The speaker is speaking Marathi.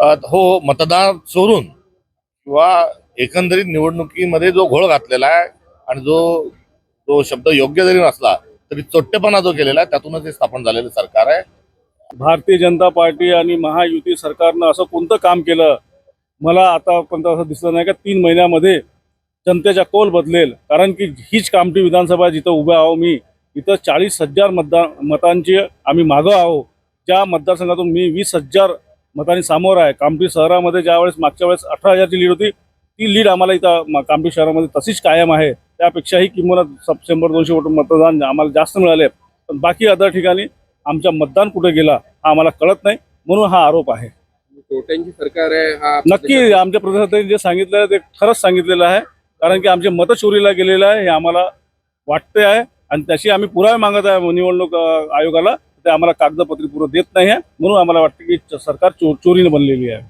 हो मतदार चोरून किंवा एकंदरीत निवडणुकीमध्ये जो घोळ घातलेला आहे आणि जो तो शब्द योग्य जरी नसला तरी चोट्टेपणा जो केलेला आहे त्यातूनच हे स्थापन झालेलं सरकार आहे. भारतीय जनता पार्टी आणि महायुती सरकारनं असं कोणतं काम केलं? मला आतापर्यंत असं दिसलं नाही का तीन महिन्यामध्ये जनतेचा कौल बदलेल. कारण की हीच कामठी विधानसभा जिथं उभे आहो मी इथं चाळीस हजार मतदान मतांची आम्ही मागं आहो. ज्या मतदारसंघातून मी वीस हजार मतांनी समोर आहे. कामठी शहरामध्ये ज्यावेळेस मागच्या वेळेस अठरा हजारची लीड होती ती लीड आम्हाला इथं कामठी शहरामध्ये तशीच कायम आहे. त्यापेक्षाही किंमत शंभर दोनशे वोट मतदान आम्हाला जास्त मिळाले. पण बाकी अदर ठिकाणी आमच्या मतदान कुठे गेला हा आम्हाला कळत नाही. म्हणून हा आरोप आहे. तोट्यांची सरकार आहे हा नक्की आमच्या प्रशासनाने जे सांगितलं आहे ते खरंच सांगितलेलं आहे. कारण की आमचे मतं चोरीला गेलेलं आहे हे आम्हाला वाटते आहे. आणि त्याची आम्ही पुरावे मागत आहे निवडणूक आयोगाला. ते आम्हाला कागदपत्री पुरं देत नाही आहे. म्हणून आम्हाला वाटतं की सरकार चो चोरीने बनलेली आहे.